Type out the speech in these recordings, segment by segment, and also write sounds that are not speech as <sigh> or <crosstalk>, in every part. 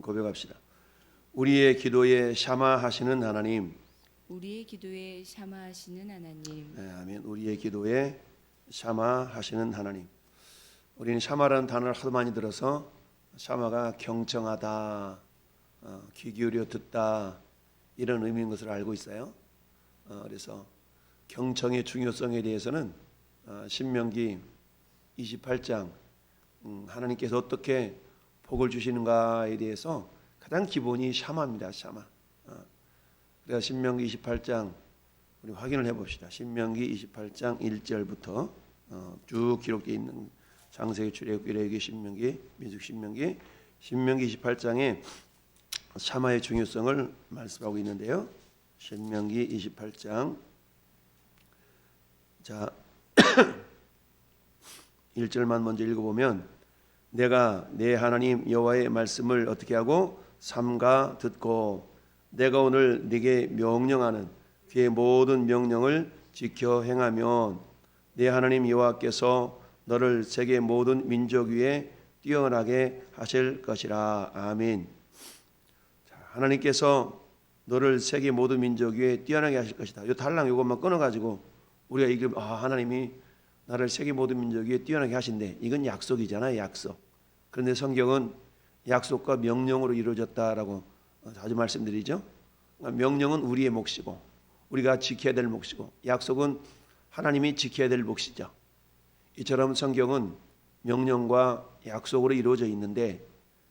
고백합시다. 우리의 기도에 샤마하시는 하나님, 우리의 기도에 샤마하시는 하나님, 네, 아멘. 우리의 기도에 샤마하시는 하나님. 우리는 샤마라는 단어를 하도 많이 들어서 샤마가 경청하다, 어, 귀 기울여 듣다 이런 의미인 것을 알고 있어요. 어, 그래서 경청의 중요성에 대해서는 어, 신명기 28장 음, 하나님께서 어떻게 복을 주시는가에 대해서 가장 기본이 샤마입니다. 샤마. 어, 그래서 신명기 28장 우리 확인을 해봅시다. 신명기 28장 1절부터 어, 쭉 기록되어 있는 장세기 출애굽 이레기 신명기 민숙 신명기 신명기 28장에 샤마의 중요성을 말씀하고 있는데요. 신명기 28장 자 <clears throat> 1절만 먼저 읽어보면 내가 내 하나님 여호와의 말씀을 어떻게 하고 삼가 듣고 내가 오늘 네게 명령하는 그의 모든 명령을 지켜 행하면 내 하나님 여호와께서 너를 세계 모든 민족 위에 뛰어나게 하실 것이라 아멘. 자, 하나님께서 너를 세계 모든 민족 위에 뛰어나게 하실 것이다. 이 달랑 이것만 끊어 가지고 우리가 이게 아 하나님이 나를 세계 모든 민족 위에 뛰어나게 하신대. 이건 약속이잖아요, 약속. 그런데 성경은 약속과 명령으로 이루어졌다라고 자주 말씀드리죠. 그러니까 명령은 우리의 몫이고 우리가 지켜야 될 몫이고 약속은 하나님이 지켜야 될 몫이죠. 이처럼 성경은 명령과 약속으로 이루어져 있는데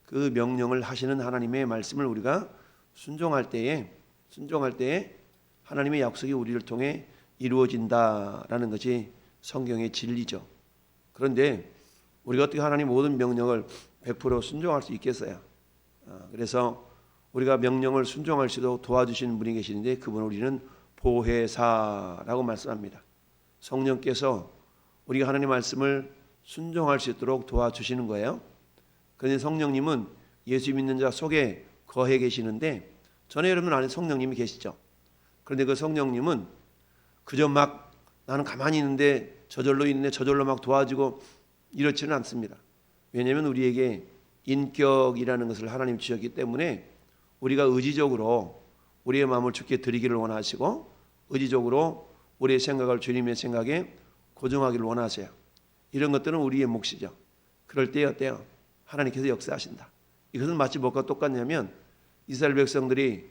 그 명령을 하시는 하나님의 말씀을 우리가 순종할 때에 순종할 때에 하나님의 약속이 우리를 통해 이루어진다라는 것이 성경의 진리죠. 그런데 우리가 어떻게 하나님 모든 명령을 100% 순종할 수 있겠어요? 어, 그래서 우리가 명령을 순종할 수도 도와주시는 분이 계시는데 그분 우리는 보혜사라고 말씀합니다. 성령께서 우리가 하나님 말씀을 순종할 수 있도록 도와주시는 거예요. 그런데 성령님은 예수 믿는 자 속에 거해 계시는데 전에 여러분 안에 성령님이 계시죠. 그런데 그 성령님은 그저 막 나는 가만히 있는데 저절로 있네 저절로 막 도와주고 이렇지는 않습니다. 왜냐하면 우리에게 인격이라는 것을 하나님 주셨기 때문에 우리가 의지적으로 우리의 마음을 주께 드리기를 원하시고 의지적으로 우리의 생각을 주님의 생각에 고정하기를 원하세요. 이런 것들은 우리의 몫이죠. 그럴 때 어때요? 하나님께서 역사하신다. 이것은 마치 뭐가 똑같냐면 이스라엘 백성들이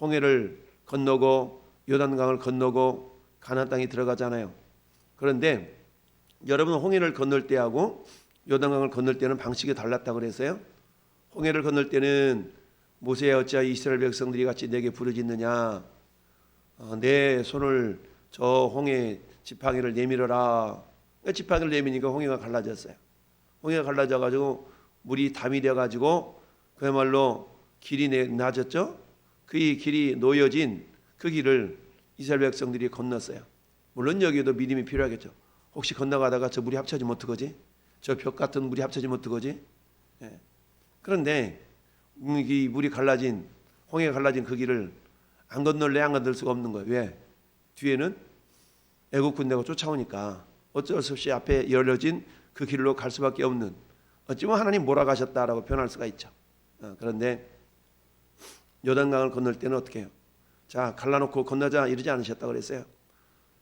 홍해를 건너고 요단강을 건너고 가나안 땅에 들어가잖아요. 그런데 여러분 홍해를 건널 때하고 요단강을 건널 때는 방식이 달랐다 그래서요. 홍해를 건널 때는 모세야 어찌하 이스라엘 백성들이 같이 내게 부르짖느냐? 어, 내 손을 저 홍해 지팡이를 내밀어라. 그러니까 지팡이를 내미니까 홍해가 갈라졌어요. 홍해가 갈라져 가지고 물이 담이 돼 가지고 그야말로 길이 내- 낮았죠? 그 길이 놓여진 그 길을 이스라엘 백성들이 건넜어요. 물론 여기에도 믿음이 필요하겠죠 혹시 건너가다가 저 물이 합쳐지면 어떡하지 저 벽 같은 물이 합쳐지면 어떡하지 예. 그런데 음, 이 물이 갈라진 홍해가 갈라진 그 길을 안 건널래 안 건널 수가 없는 거예요. 왜? 뒤에는 애국 군대가 쫓아오니까 어쩔 수 없이 앞에 열려진 그 길로 갈 수밖에 없는 어찌면 하나님 몰아가셨다라고 표현할 수가 있죠. 어, 그런데 요단강을 건널 때는 어떻게 해요? 자 갈라놓고 건너자 이러지 않으셨다 그랬어요.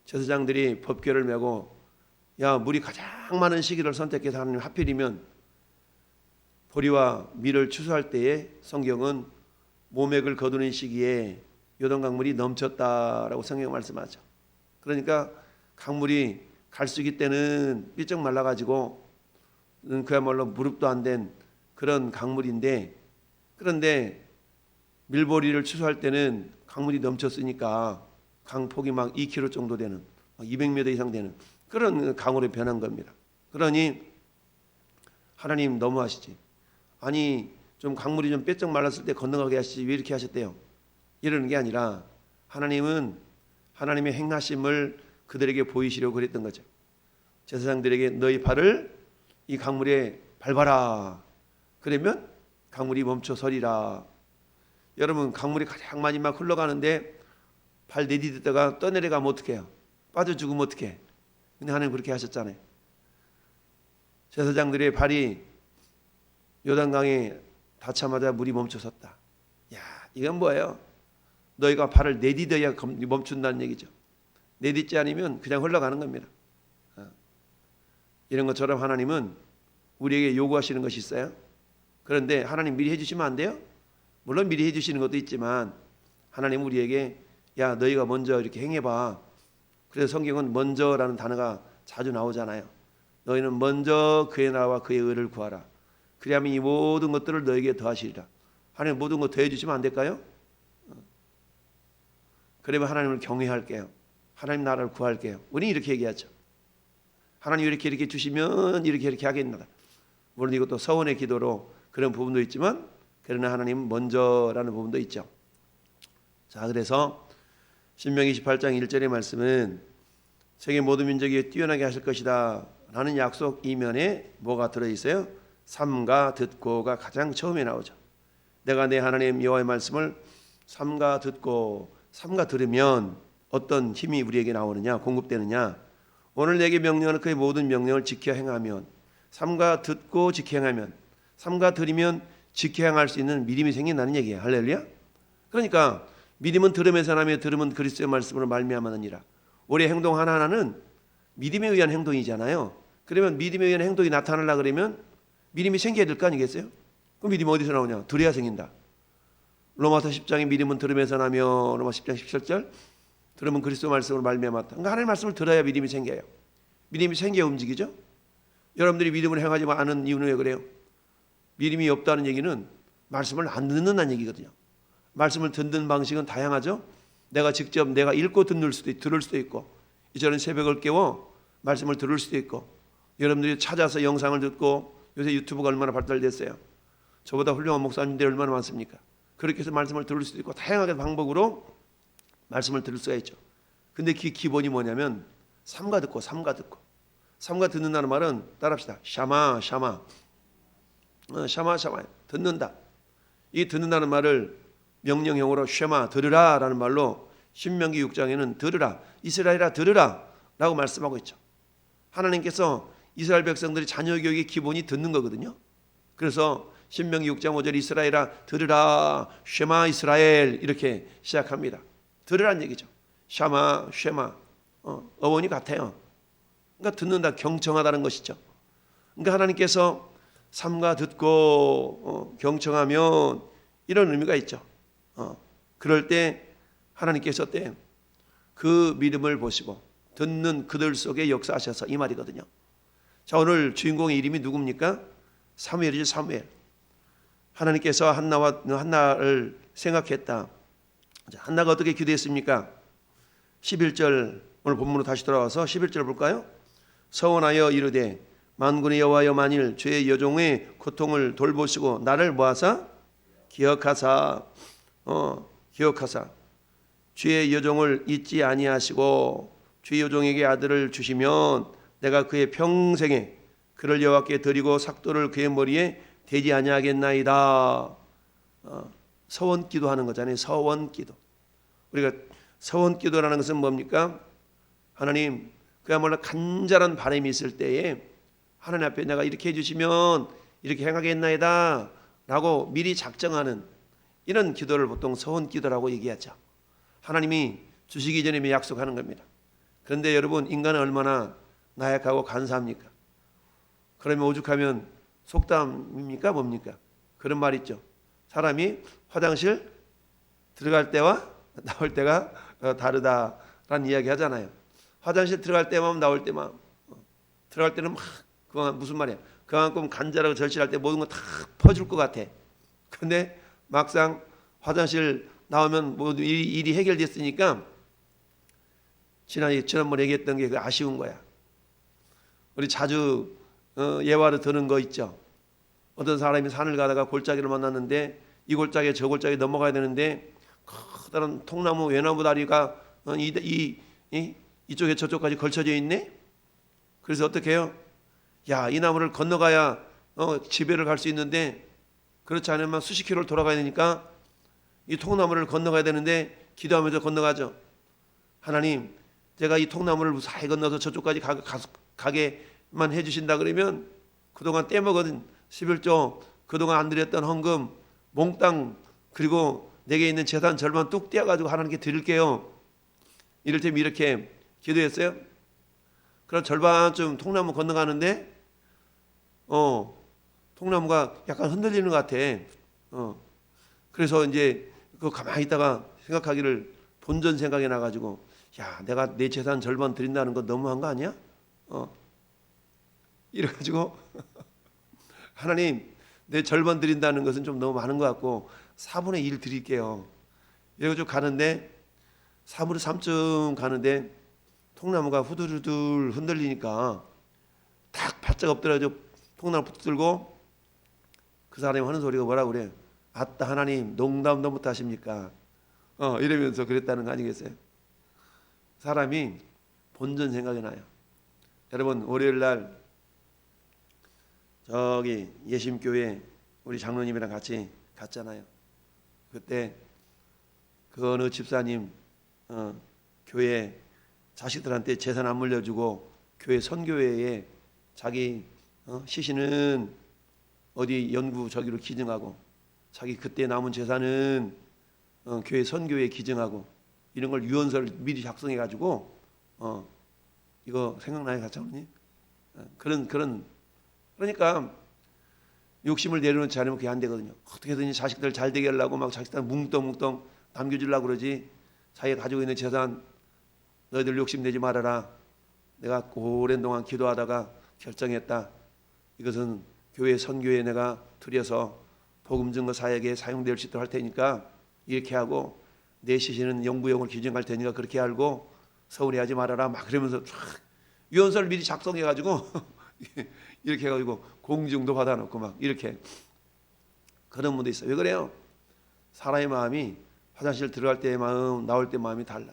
제사장들이 법궤를 메고 야 물이 가장 많은 시기를 선택해서 하나님 하필이면 보리와 밀을 추수할 때에 성경은 모맥을 거두는 시기에 요단 강물이 넘쳤다라고 성경 말씀하죠. 그러니까 강물이 갈수기 때는 삐쩍 말라가지고 음, 그야말로 무릎도 안 된 그런 강물인데 그런데 밀보리를 추수할 때는 강물이 넘쳤으니까 강폭이 막 2km 정도 되는 200m 이상 되는 그런 강으로 변한 겁니다. 그러니 하나님 너무하시지. 아니 좀 강물이 좀 빼쩍 말랐을 때 건너가게 하시지 왜 이렇게 하셨대요? 이러는 게 아니라 하나님은 하나님의 행하심을 그들에게 보이시려고 그랬던 거죠. 제사장들에게 너희 발을 이 강물에 밟아라. 그러면 강물이 멈춰 서리라. 여러분 강물이 가장 많이 막 흘러가는데 발 내디디다가 떠내려가면 어떡해요? 빠져 죽으면 어떡해? 근데 하나님 그렇게 하셨잖아요. 제사장들의 발이 요단강에 닿자마자 물이 멈춰섰다. 야, 이건 뭐예요? 너희가 발을 내디뎌야 검- 멈춘다는 얘기죠. 내딛지 않으면 그냥 흘러가는 겁니다. 어. 이런 것처럼 하나님은 우리에게 요구하시는 것이 있어요. 그런데 하나님 미리 해주시면 안 돼요? 물론 미리 해주시는 것도 있지만 하나님 우리에게 야 너희가 먼저 이렇게 행해봐. 그래서 성경은 먼저라는 단어가 자주 나오잖아요. 너희는 먼저 그의 나라와 그의 의를 구하라. 그리하면 이 모든 것들을 너에게 더하시리라. 하나님 모든 것 더해 주시면 안 될까요? 그러면 하나님을 경외할게요. 하나님 나라를 구할게요. 우리 이렇게 얘기하죠. 하나님 이렇게 이렇게 주시면 이렇게 이렇게 하겠나다. 물론 이것도 서원의 기도로 그런 부분도 있지만 그러나 하나님 먼저라는 부분도 있죠. 자, 그래서 신명기 28장 1절의 말씀은 세계 모든 민족이 뛰어나게 하실 것이다 라는 약속 이면에 뭐가 들어 있어요? 삼가 듣고가 가장 처음에 나오죠. 내가 내 하나님 여호와의 말씀을 삼가 듣고 삼가 들으면 어떤 힘이 우리에게 나오느냐 공급되느냐 오늘 내게 명령하는 그의 모든 명령을 지켜 행하면 삼가 듣고 지켜 행하면 삼가 들으면 지켜 행할 수 있는 믿음이 생긴다는 얘기예요 할렐루야 그러니까 믿음은 들음에서 나며 들음은 그리스도의 말씀으로 말미암았느니라 우리의 행동 하나하나는 믿음에 의한 행동이잖아요 그러면 믿음에 의한 행동이 나타나려 그러면 믿음이 생겨야 될 거 아니겠어요 그 믿음이 어디서 나오냐 들어야 생긴다 로마서 10장의 믿음은 들음에서 나며 로마 10장 17절 들으면 그리스도 말씀으로 말미암았다. 그러니까 하나님 말씀을 들어야 믿음이 생겨요. 믿음이 생겨야 움직이죠. 여러분들이 믿음을 행하지 않은 이유는 왜 그래요? 믿음이 없다는 얘기는 말씀을 안 듣는다는 얘기거든요. 말씀을 듣는 방식은 다양하죠. 내가 직접 내가 읽고 듣는 수도 있, 들을 수도 있고 이전에 새벽을 깨워 말씀을 들을 수도 있고 여러분들이 찾아서 영상을 듣고 요새 유튜브가 얼마나 발달됐어요. 저보다 훌륭한 목사님들이 얼마나 많습니까? 그렇게 해서 말씀을 들을 수도 있고 다양하게 방법으로 말씀을 들을 수가 있죠. 근데 그 기본이 뭐냐면 삼가 듣고 삼가 듣고 삼가 듣는다는 말은 따라합시다. 샤마 샤마 어, 샤마 샤마 듣는다. 이 듣는다는 말을 명령형으로 쉐마 들으라라는 말로 신명기 6장에는 들으라 이스라엘아 들으라라고 말씀하고 있죠. 하나님께서 이스라엘 백성들이 자녀 교육의 기본이 듣는 거거든요. 그래서 신명기 6장 5절 이스라엘아 들으라 쉐마 이스라엘 이렇게 시작합니다. 들으란 얘기죠. 샤마 쉐마 어, 어원이 같아요. 그러니까 듣는다 경청하다는 것이죠. 그러니까 하나님께서 삼가 듣고 어, 경청하면 이런 의미가 있죠. 어, 그럴 때 하나님께서 때 그 믿음을 보시고 듣는 그들 속에 역사하셔서 이 말이거든요. 자 오늘 주인공의 이름이 누굽니까? 사무엘이죠 사무엘. 하나님께서 한나와 한나를 생각했다. 자, 한나가 어떻게 기도했습니까? 11절 오늘 본문으로 다시 돌아와서 11절 볼까요? 서원하여 이르되 만군의 여호와여 만일 죄의 여종의 고통을 돌보시고 나를 모아사 기억하사 어 기억하사 죄의 여종을 잊지 아니하시고 죄의 여종에게 아들을 주시면 내가 그의 평생에 그를 여호와께 드리고 삭도를 그의 머리에 대지 아니하겠나이다. 어, 서원 기도 하는 거잖아요. 서원 기도. 우리가 서원 기도라는 것은 뭡니까? 하나님 그야말로 간절한 바람이 있을 때에 하나님 앞에 내가 이렇게 해주시면 이렇게 행하겠나이다 라고 미리 작정하는 이런 기도를 보통 서원 기도라고 얘기하죠. 하나님이 주시기 전에 약속하는 겁니다. 그런데 여러분 인간은 얼마나 나약하고 간사합니까? 그러면 오죽하면 속담입니까 뭡니까? 그런 말 있죠. 사람이 화장실 들어갈 때와 나올 때가 어, 다르다라는 이야기 하잖아요. 화장실 들어갈 때만 나올 때만 어, 들어갈 때는 막 그만 무슨 말이야? 그만큼 간절하고 절실할 때 모든 거 다 퍼줄 것 같아. 근데 막상 화장실 나오면 모두 일이, 해결됐으니까 지난 지난번에 얘기했던 게 그 아쉬운 거야. 우리 자주 어, 예화를 드는 거 있죠. 어떤 사람이 산을 가다가 골짜기를 만났는데 이 골짜기에 저 골짜기 넘어가야 되는데 커다란 통나무 외나무 다리가 어, 이, 이, 이 이쪽에 저쪽까지 걸쳐져 있네. 그래서 어떻게 해요? 야, 이 나무를 건너가야 어, 집에를 갈 수 있는데 그렇지 않으면 수십 킬로를 돌아가야 되니까 이 통나무를 건너가야 되는데 기도하면서 건너가죠. 하나님, 제가 이 통나무를 무사히 건너서 저쪽까지 가, 가, 가 게만 해주신다 그러면 그동안 떼먹은 11조 그동안 안 드렸던 헌금 몽땅 그리고 내게 있는 재산 절반 뚝 떼어가지고 하나님께 드릴게요. 이를테면 이렇게 기도했어요. 그럼 절반쯤 통나무 건너가는데 어 통나무가 약간 흔들리는 것 같아. 어 그래서 이제 그 가만히 있다가 생각하기를 본전 생각이 나가지고 야 내가 내 재산 절반 드린다는 거 너무한 거 아니야? 어 이래가지고 <laughs> 하나님 내 절반 드린다는 것은 좀 너무 많은 것 같고 4분의 1 드릴게요. 이래가지고 가는데 4분의 3쯤 가는데 통나무가 후들후들 흔들리니까 딱 바짝 엎드려져 통나무 붙들고 그 사람이 하는 소리가 뭐라 그래? 아따 하나님 농담도 못 하십니까? 어 이러면서 그랬다는 거 아니겠어요? 사람이 본전 생각이 나요. 여러분 월요일 날 저기 예심교회 우리 장로님이랑 같이 갔잖아요. 그때 그 어느 집사님 어, 교회 자식들한테 재산 안 물려주고 교회 선교회에 자기 어, 시신은 어디 연구 저기로 기증하고 자기 그때 남은 재산은 어, 교회 선교회에 기증하고 이런 걸 유언서를 미리 작성해 가지고 어, 이거 생각나요, 가짜님? 어, 그런 그런 그러니까 욕심을 내려놓지 않으면 그게 안 되거든요. 어떻게든지 자식들 잘 되게 하려고 막 자식들 뭉뚱뭉뚱 남겨주려고 그러지. 자기가 가지고 있는 재산 너희들 욕심 내지 말아라. 내가 오랜 동안 기도하다가 결정했다. 이것은 교회 선교에 내가 들여서 복음 증거 사역에 사용될 수 있도록 할 테니까 이렇게 하고 내 시신은 영구용을 기증할 테니까 그렇게 알고 서운해하지 말아라. 막 그러면서 쫙 유언서를 미리 작성해 가지고 <laughs> 이렇게 해 가지고 공증도 받아 놓고 막 이렇게 그런 분도 있어요. 왜 그래요? 사람의 마음이 화장실 들어갈 때의 마음, 나올 때 마음이 달라.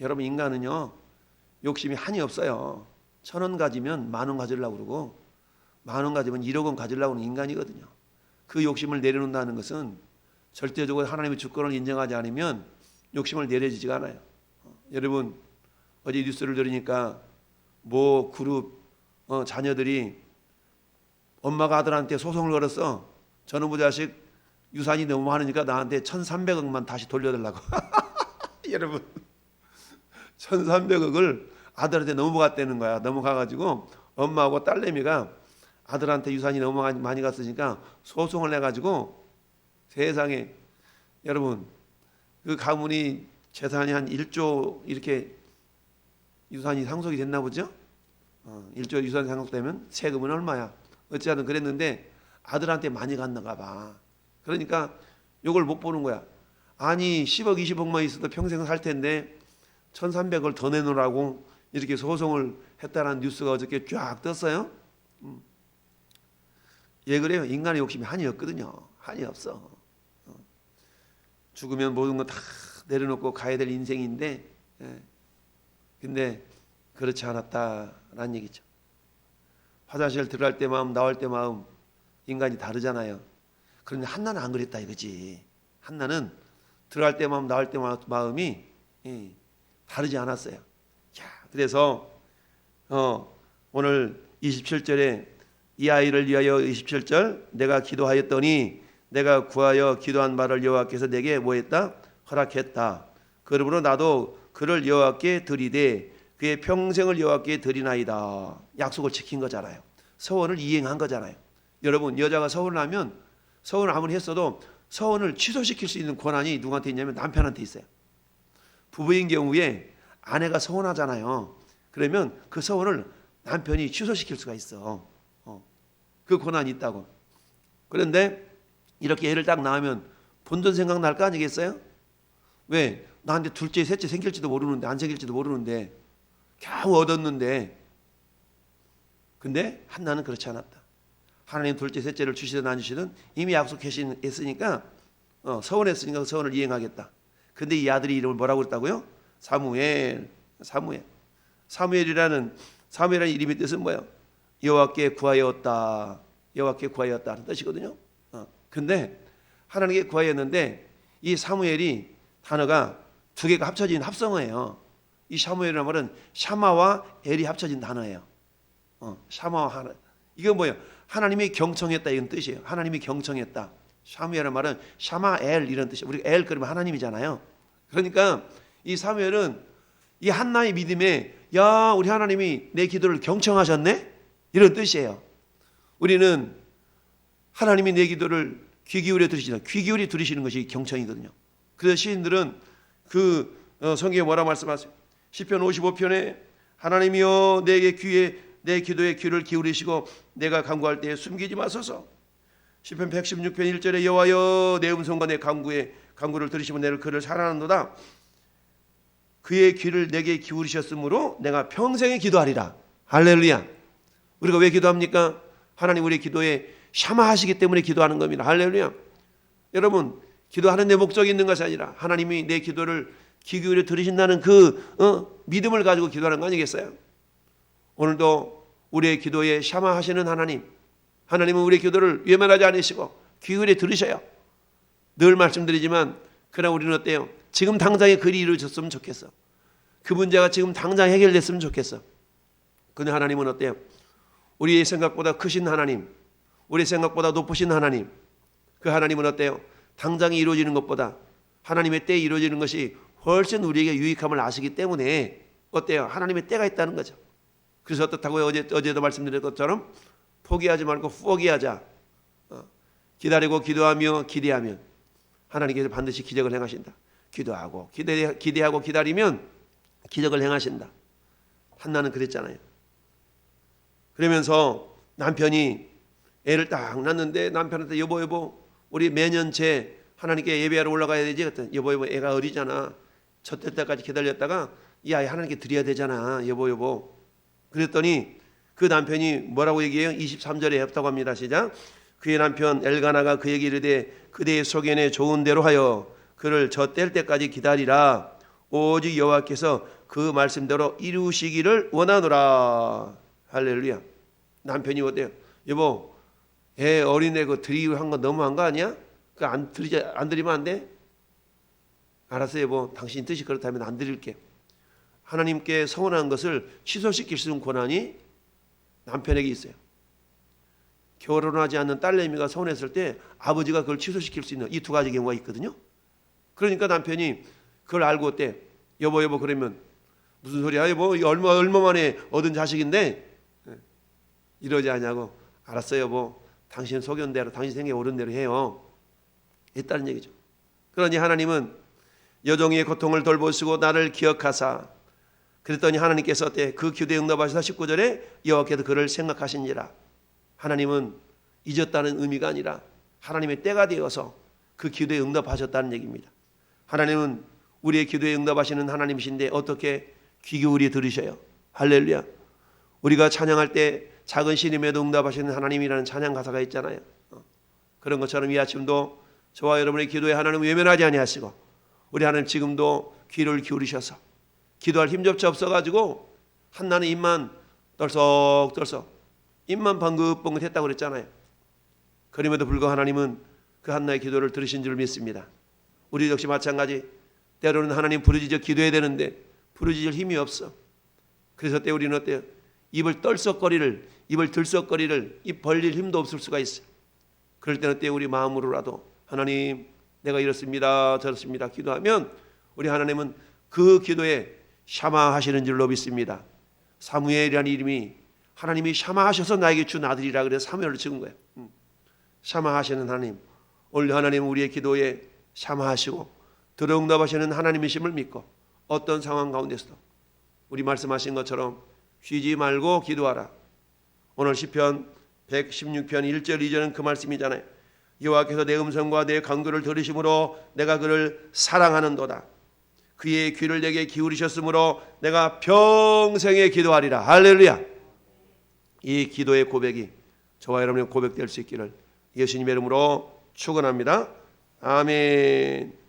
여러분 인간은요 욕심이 한이 없어요. 천 원 가지면 만 원 가지려고 그러고 만 원 가지면 1억 원 가지려고 하는 인간이거든요. 그 욕심을 내려놓는다는 것은 절대적으로 하나님의 주권을 인정하지 않으면 욕심을 내려지지가 않아요. 어, 여러분 어제 뉴스를 들으니까 뭐 그룹 어, 자녀들이 엄마가 아들한테 소송을 걸었어. 저놈의 자식 유산이 너무 많으니까 나한테 1,300억만 다시 돌려달라고. <laughs> 여러분, 1,300억을 아들한테 넘어갔다는 거야. 넘어가가지고 엄마하고 딸내미가 아들한테 유산이 너무 많이- 갔으니까 소송을 내가지고 세상에 여러분 그 가문이 재산이 한 1조 이렇게 유산이 상속이 됐나 보죠? 어, 1조 유산 상속되면 세금은 얼마야? 어찌하든 그랬는데 아들한테 많이 갔나가 봐. 그러니까 요걸 못 보는 거야. 아니 10억 20억만 있어도 평생 살 텐데 1,300을 더 내놓으라고 이렇게 소송을 했다는 뉴스가 어저께 쫙 떴어요. 음. 예 그래요. 인간의 욕심이 한이 없거든요. 한이 없어. 어. 죽으면 모든 거 다 내려놓고 가야 될 인생인데 예. 근데 그렇지 않았다라는 얘기죠. 화장실 들어갈 때 마음 나올 때 마음 인간이 다르잖아요. 그런데 한나는 안 그랬다 이거지. 한나는 들어갈 때 마음 나올 때 마- 마음이 예, 다르지 않았어요. 자, 그래서 어, 오늘 27절에 이 아이를 위하여 27절 내가 기도하였더니 내가 구하여 기도한 바를 여호와께서 내게 뭐했다 허락했다. 그러므로 나도 그를 여호와께 드리되 그의 평생을 여호와께 드리나이다. 약속을 지킨 거잖아요. 서원을 이행한 거잖아요. 여러분 여자가 서원을 하면 서원을 아무리 했어도 서원을 취소시킬 수 있는 권한이 누구한테 있냐면 남편한테 있어요. 부부인 경우에 아내가 서원하잖아요. 그러면 그 서원을 남편이 취소시킬 수가 있어. 어. 그 권한이 있다고. 그런데 이렇게 애를 딱 낳으면 본전 생각 날 거 아니겠어요? 왜? 나한테 둘째, 셋째 생길지도 모르는데 안 생길지도 모르는데 겨우 얻었는데 근데 한나는 그렇지 않았다. 하나님 둘째, 셋째를 주시든 안 주시든 이미 약속했으니까 어, 서원했으니까 그 서원을 이행하겠다. 근데 이 아들이 이름을 뭐라고 그랬다고요? 사무엘, 사무엘. 사무엘이라는 사무엘이라는 이름의 뜻은 뭐예요? 여호와께 구하였다. 여호와께 구하였다는 뜻이거든요. 어. 근데 하나님께 구하였는데 이 사무엘이 단어가 두 개가 합쳐진 합성어예요. 이 사무엘이라는 말은 샤마와 엘이 합쳐진 단어예요. 어, 샤마와 하나. 이거 뭐예요? 하나님이 경청했다 이런 뜻이에요. 하나님이 경청했다. 사무엘의 말은 샤마엘 이런 뜻이에요. 우리가 엘 그러면 하나님이잖아요. 그러니까 이 사무엘은 이 한나의 믿음에 야 우리 하나님이 내 기도를 경청하셨네 이런 뜻이에요. 우리는 하나님이 내 기도를 귀 기울여 들으시다. 귀 기울여 들으시는 것이 경청이거든요. 그래서 시인들은 그 어, 성경에 뭐라 말씀하세요? 시편 55편에 하나님이여 내게 귀에 내 기도에 귀를 기울이시고 내가 간구할 때에 숨기지 마소서. 시편 116편 1절에 여호와여 내 음성과 내 간구에 간구를 들으시면 내를 그를 사랑하는도다. 그의 귀를 내게 기울이셨으므로 내가 평생에 기도하리라. 할렐루야. 우리가 왜 기도합니까? 하나님 우리 기도에 샤마하시기 때문에 기도하는 겁니다. 할렐루야. 여러분 기도하는 데 목적이 있는 것이 아니라 하나님이 내 기도를 귀 기울여 들으신다는 그 어, 믿음을 가지고 기도하는 거 아니겠어요? 오늘도 우리의 기도에 샤마하시는 하나님, 하나님은 우리의 기도를 외면하지 않으시고 귀 기울여 들으셔요. 늘 말씀드리지만 그러나 우리는 어때요? 지금 당장에 글이 이루어졌으면 좋겠어. 그 문제가 지금 당장 해결됐으면 좋겠어. 근데 하나님은 어때요? 우리의 생각보다 크신 하나님, 우리 생각보다 높으신 하나님, 그 하나님은 어때요? 당장에 이루어지는 것보다 하나님의 때에 이루어지는 것이 훨씬 우리에게 유익함을 아시기 때문에 어때요? 하나님의 때가 있다는 거죠. 그래서 어떻다고요? 어제 어제도 말씀드린 것처럼 포기하지 말고 포기하자. 어, 기다리고 기도하며 기대하면 하나님께서 반드시 기적을 행하신다. 기도하고 기대 기대하고 기다리면 기적을 행하신다. 한나는 그랬잖아요. 그러면서 남편이 애를 딱 낳는데 남편한테 여보 여보 우리 매년 제 하나님께 예배하러 올라가야 되지? 그랬더니 여보 여보 애가 어리잖아. 젖될 때까지 기다렸다가 이 아이 하나님께 드려야 되잖아. 여보 여보. 그랬더니 그 남편이 뭐라고 얘기해요? 23절에 했다고 합니다. 시작. 그의 남편 엘가나가 그에게 이르되 그대의 소견에 좋은 대로 하여 그를 젖될 때까지 기다리라. 오직 여호와께서 그 말씀대로 이루시기를 원하노라 할렐루야 남편이 어때요 여보 애 어린애 그 드리고 한거 너무한 거 아니야? 그안 드리지 안 드리면 안 돼? 알았어요, 여보. 당신 뜻이 그렇다면 안 드릴게. 하나님께 서운한 것을 취소시킬 수 있는 권한이 남편에게 있어요. 결혼하지 않는 딸내미가 서운했을 때 아버지가 그걸 취소시킬 수 있는 이 두 가지 경우가 있거든요. 그러니까 남편이 그걸 알고 어때? 여보 여보 그러면 무슨 소리야 여보 이 얼마 얼마 만에 얻은 자식인데 이러지 않냐고. 알았어요 여보. 당신 소견 대로 당신 생각에 옳은 대로 해요. 했다는 얘기죠. 그러니 하나님은 여종의 고통을 돌보시고 나를 기억하사 그랬더니 하나님께서 그 기도에 응답하시다 19절에 여호와께서 그를 생각하시니라. 하나님은 잊었다는 의미가 아니라 하나님의 때가 되어서 그 기도에 응답하셨다는 얘기입니다. 하나님은 우리의 기도에 응답하시는 하나님이신데 어떻게 귀 기울이 들으셔요? 할렐루야. 우리가 찬양할 때 작은 신임에도 응답하시는 하나님이라는 찬양 가사가 있잖아요. 어. 그런 것처럼 이 아침도 저와 여러분의 기도에 하나님 외면하지 아니하시고 우리 하나님 지금도 귀를 기울이셔서 기도할 힘조차 없어가지고 한나는 입만 떨썩떨썩 입만 방긋방긋했다고 그랬잖아요. 그럼에도 불구하고 하나님은 그 한나의 기도를 들으신 줄 믿습니다. 우리 역시 마찬가지 때로는 하나님 부르짖어 기도해야 되는데 부르짖을 힘이 없어. 그래서 때 우리는 어때요? 입을 떨썩거리를 입을 들썩거리를 입 벌릴 힘도 없을 수가 있어. 그럴 때는 때 우리 마음으로라도 하나님 내가 이렇습니다 저렇습니다 기도하면 우리 하나님은 그 기도에 샤마하시는 줄로 믿습니다. 사무엘이라는 이름이 하나님이 샤마하셔서 나에게 준 아들이라 그래 사무엘을 찍은 거예요. 음. 샤마하시는 하나님 오늘 하나님 우리의 기도에 샤마하시고 들어응답하시는 하나님이심을 믿고 어떤 상황 가운데서도 우리 말씀하신 것처럼 쉬지 말고 기도하라. 오늘 시편 116편 1절 2절은 그 말씀이잖아요. 여호와께서 내 음성과 내 강도를 들으심으로 내가 그를 사랑하는도다. 그의 귀를 내게 기울이셨으므로 내가 평생에 기도하리라. 할렐루야. 이 기도의 고백이 저와 여러분의 고백될 수 있기를 예수님의 이름으로 축원합니다. 아멘.